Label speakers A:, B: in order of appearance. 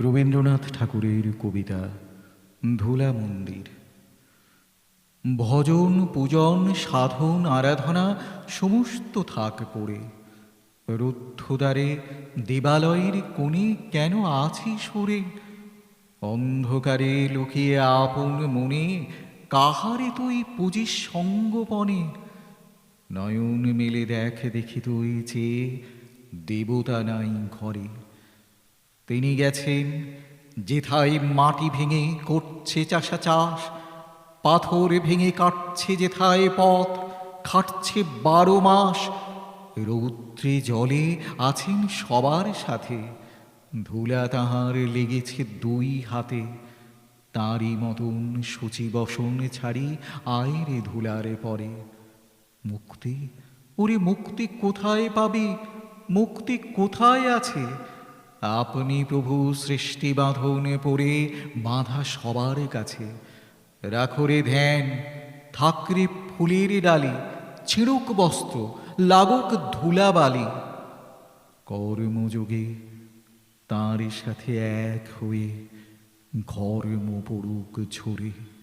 A: রবীন্দ্রনাথ ঠাকুরের কবিতা ধুলা মন্দির। ভজন, পূজন, সাধন, আরাধনা সমস্ত থাক পড়ে। রুদ্ধদ্বারে দেবালয়ের কোণে কেন আছি সরে? অন্ধকারে লুকিয়ে আপন মনে কাহারে তুই পুজিস সঙ্গপনে নয়ন মেলে দেখ দেখি তুই চেয়ে দেবতা নাই ঘরে। তিনি গেছেন, যেথায় মাটি ভেঙে করছে চাষা চাষ পাথর ভেঙে কাটছে যেথায় পথ, খাটছে বারো মাস, রৌদ্রে জলে আছেন সবার সাথে, ধুলা তাহার লেগেছে দুই হাতে, তাঁরই মতন সূচি বসন ছাড়ি আয়রে ধুলারে পরে, মুক্তি, ওরে মুক্তি কোথায় পাবি, মুক্তি কোথায় আছে? আপনি প্রভু সৃষ্টি বাঁধনে পড়ে বাঁধা সবার কাছে। রাখরে ধ্যান, থাকরে ফুলের ডালি, ছিড়ুক বস্ত্র, লাগুক ধুলাবালি। কর্মযোগে তাঁর সাথে এক হয়ে ঘর্ম পড়ুক ঝরে।